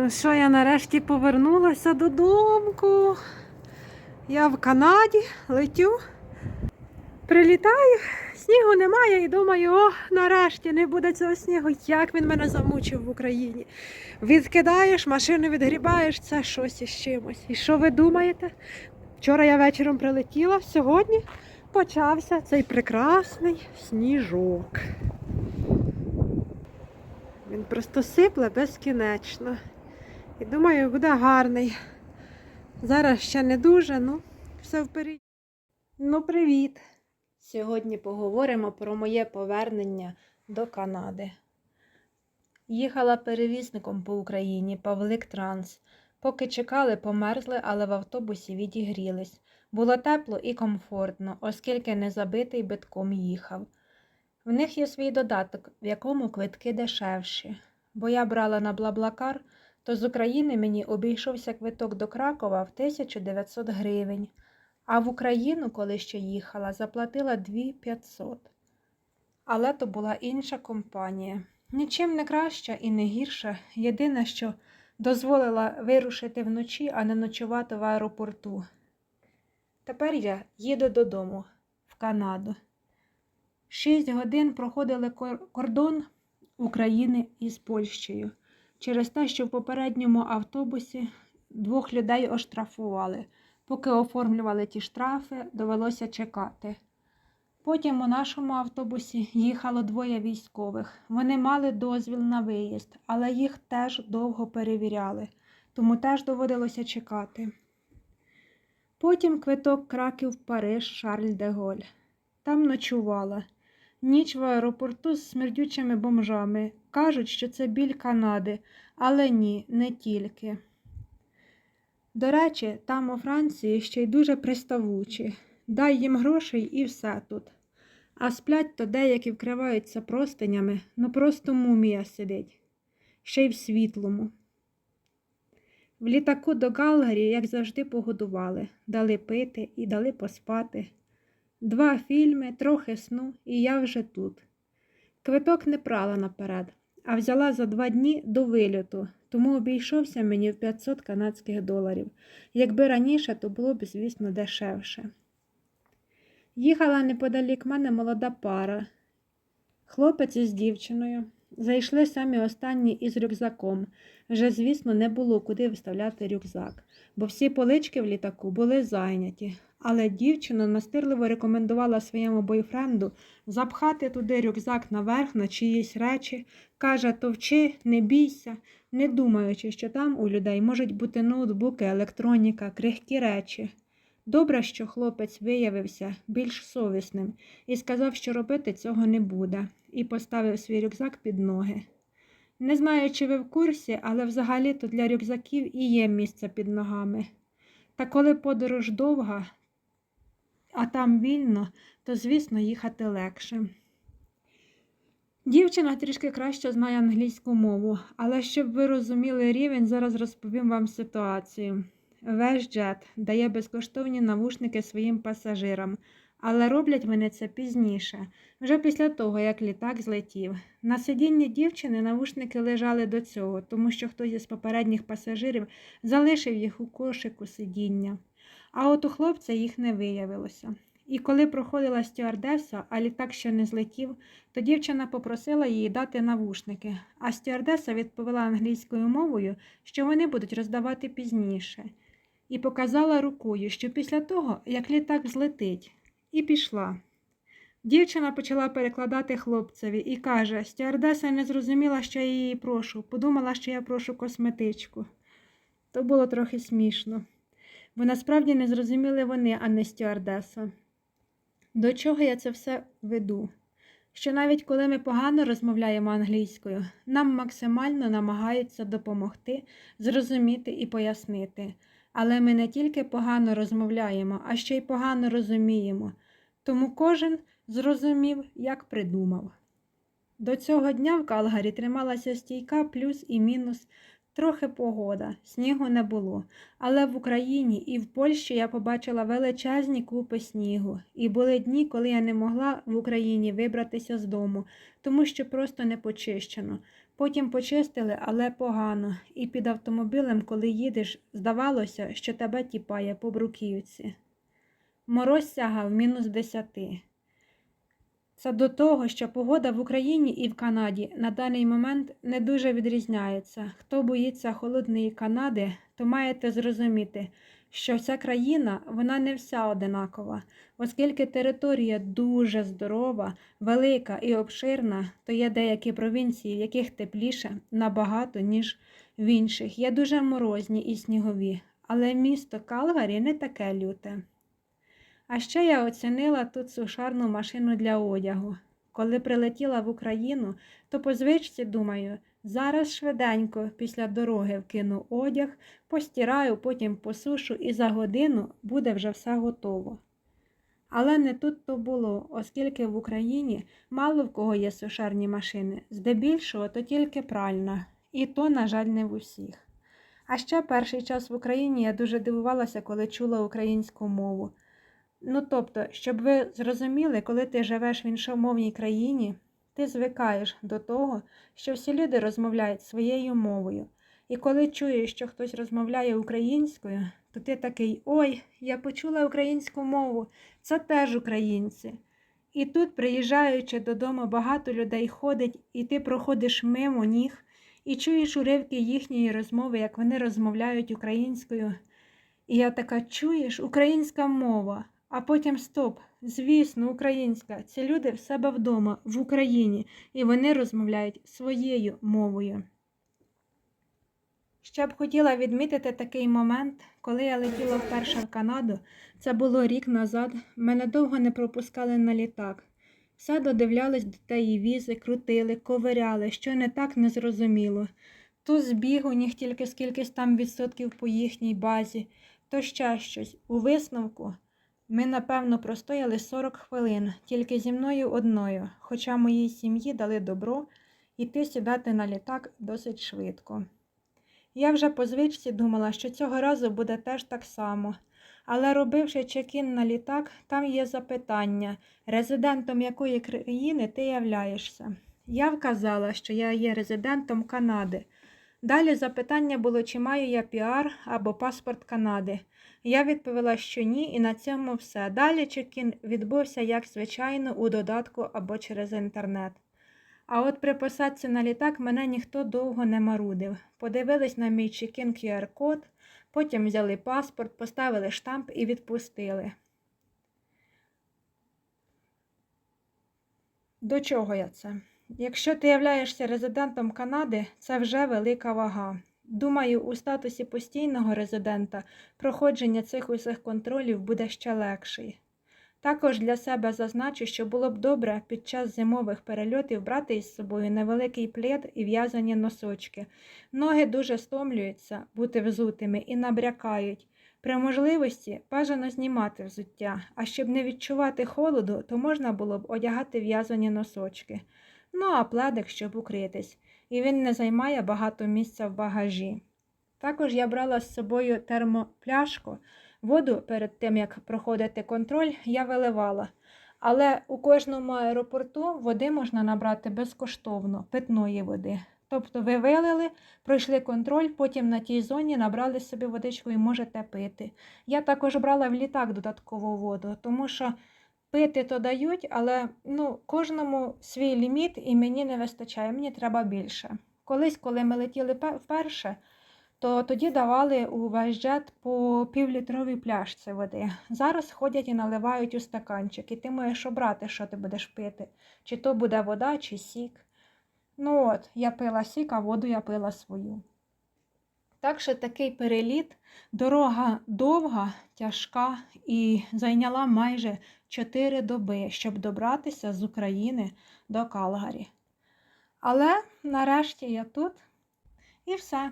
Ну що, я нарешті повернулася додому. Я в Канаді летю. Прилітаю, снігу немає і думаю, о, нарешті не буде цього снігу. Як він мене замучив в Україні. Відкидаєш, машину відгрібаєш, це щось із чимось. І що ви думаєте? Вчора я вечором прилетіла, сьогодні почався цей прекрасний сніжок. Він просто сипле безкінечно. І думаю, буде гарний. Зараз ще не дуже, ну, все вперед. Ну, привіт! Сьогодні поговоримо про моє повернення до Канади. Їхала перевізником по Україні Павлик Транс. Поки чекали, померзли, але в автобусі відігрілись. Було тепло і комфортно, оскільки не забитий битком їхав. В них є свій додаток, в якому квитки дешевші. Бо я брала на Блаблакар, то з України мені обійшовся квиток до Кракова в 1900 гривень, а в Україну, коли ще їхала, заплатила 2500. Але то була інша компанія. Нічим не краща і не гірша. Єдине, що дозволила вирушити вночі, а не ночувати в аеропорту. Тепер я їду додому, в Канаду. Шість годин проходили кордон України із Польщею через те, що в попередньому автобусі двох людей оштрафували. Поки оформлювали ті штрафи, довелося чекати. Потім у нашому автобусі їхало двоє військових. Вони мали дозвіл на виїзд, але їх теж довго перевіряли, тому теж доводилося чекати. Потім квиток Краків Париж Шарль де Голь. Там ночувала. Ніч в аеропорту з смердючими бомжами. Кажуть, що це біль Канади, але ні, не тільки. До речі, там у Франції ще й дуже приставучі. Дай їм грошей і все тут. А сплять то деякі вкриваються простинями, ну просто мумія сидить, ще й в світлому. В літаку до Галгарі, як завжди, погодували, дали пити і дали поспати. Два фільми, трохи сну, і я вже тут. Квиток не прала наперед, а взяла за два дні до вильоту, тому обійшовся мені в 500 канадських доларів. Якби раніше, то було б, звісно, дешевше. Їхала неподалік мене молода пара. Хлопець із дівчиною. Зайшли самі останні із рюкзаком. Вже, звісно, не було куди виставляти рюкзак, бо всі полички в літаку були зайняті. Але дівчина настирливо рекомендувала своєму бойфренду запхати туди рюкзак наверх на чиїсь речі. Каже, товчи, не бійся, не думаючи, що там у людей можуть бути ноутбуки, електроніка, крихкі речі. Добре, що хлопець виявився більш совісним і сказав, що робити цього не буде, і поставив свій рюкзак під ноги. Не знаю, чи ви в курсі, але взагалі-то для рюкзаків і є місце під ногами. Та коли подорож довга, а там вільно, то, звісно, їхати легше. Дівчина трішки краще знає англійську мову, але щоб ви розуміли рівень, зараз розповім вам ситуацію. WestJet дає безкоштовні навушники своїм пасажирам, але роблять вони це пізніше, вже після того, як літак злетів. На сидінні дівчини навушники лежали до цього, тому що хтось із попередніх пасажирів залишив їх у кошику сидіння. А от у хлопця їх не виявилося. І коли проходила стюардеса, а літак ще не злетів, то дівчина попросила її дати навушники, а стюардеса відповіла англійською мовою, що вони будуть роздавати пізніше, і показала рукою, що після того, як літак злетить, і пішла. Дівчина почала перекладати хлопцеві і каже: стюардеса не зрозуміла, що я її прошу, подумала, що я прошу косметичку. То було трохи смішно, бо насправді не зрозуміли вони, а не стюардеса. До чого я це все веду? Що навіть коли ми погано розмовляємо англійською, нам максимально намагаються допомогти, зрозуміти і пояснити. Але ми не тільки погано розмовляємо, а ще й погано розуміємо. Тому кожен зрозумів, як придумав. До цього дня в Калгарі трималася стійка плюс і мінус, трохи погода, снігу не було. Але в Україні і в Польщі я побачила величезні купи снігу, і були дні, коли я не могла в Україні вибратися з дому, тому що просто не почищено. Потім почистили, але погано, і під автомобілем, коли їдеш, здавалося, що тебе тіпає по бруківці. Мороз сягав мінус десяти. Це до того, що погода в Україні і в Канаді на даний момент не дуже відрізняється. Хто боїться холодної Канади, то маєте зрозуміти, що ця країна вона не вся одинакова, оскільки територія дуже здорова, велика і обширна, то є деякі провінції, в яких тепліше набагато, ніж в інших. Є дуже морозні і снігові, але місто Калгарі не таке люте. А ще я оцінила тут сушарну машину для одягу. Коли прилетіла в Україну, то по звичці думаю, зараз швиденько після дороги вкину одяг, постираю, потім посушу і за годину буде вже все готово. Але не тут то було, оскільки в Україні мало в кого є сушарні машини, здебільшого то тільки пральна, і то, на жаль, не в усіх. А ще перший час в Україні я дуже дивувалася, коли чула українську мову. Ну, тобто, щоб ви зрозуміли, коли ти живеш в іншомовній країні, ти звикаєш до того, що всі люди розмовляють своєю мовою. І коли чуєш, що хтось розмовляє українською, то ти такий ой, я почула українську мову, це теж українці. І тут, приїжджаючи додому, багато людей ходить, і ти проходиш мимо ніг і чуєш уривки їхньої розмови, як вони розмовляють українською. І я така, чуєш, українська мова. А потім стоп. Звісно, українська. Ці люди в себе вдома, в Україні, і вони розмовляють своєю мовою. Ще б хотіла відмітити такий момент, коли я летіла вперше в Канаду. Це було рік назад. Мене довго не пропускали на літак. Все додивлялись до тієї візи, крутили, ковиряли, що не так незрозуміло. То збіг у них тільки скількись там відсотків по їхній базі, то ще щось. У висновку. Ми, напевно, простояли 40 хвилин, тільки зі мною одною, хоча моїй сім'ї дали добро йти сідати на літак досить швидко. Я вже по звичці думала, що цього разу буде теж так само, але робивши чекін на літак, там є запитання, резидентом якої країни ти являєшся. Я вказала, що я є резидентом Канади. Далі запитання було, чи маю я піар або паспорт Канади. Я відповіла, що ні, і на цьому все. Далі чекін відбувся, як звичайно, у додатку або через інтернет. А от при посадці на літак мене ніхто довго не марудив. Подивились на мій чекін QR-код, потім взяли паспорт, поставили штамп і відпустили. До чого я це? Якщо ти являєшся резидентом Канади, це вже велика вага. Думаю, у статусі постійного резидента проходження цих усіх контролів буде ще легший. Також для себе зазначу, що було б добре під час зимових перельотів брати із собою невеликий плед і в'язані носочки. Ноги дуже стомлюються бути взутими і набрякають. При можливості бажано знімати взуття, а щоб не відчувати холоду, то можна було б одягати в'язані носочки. Ну а пледик, щоб укритись і він не займає багато місця в багажі. Також я брала з собою термопляшку. Воду перед тим, як проходити контроль, я виливала. Але у кожному аеропорту води можна набрати безкоштовно, питної води. Тобто ви вилили, пройшли контроль, потім на тій зоні набрали собі водичку і можете пити. Я також брала в літак додаткову воду, тому що Пити то дають, але ну, кожному свій ліміт і мені не вистачає, мені треба більше. Колись, коли ми летіли вперше, то тоді давали у вайджет по півлітровій пляшці води. Зараз ходять і наливають у стаканчик, і ти можеш обрати, що ти будеш пити. Чи то буде вода, чи сік. Ну от, я пила сік, а воду я пила свою. Так що такий переліт, дорога довга, тяжка і зайняла майже 4 доби, щоб добратися з України до Калгарі. Але нарешті я тут і все.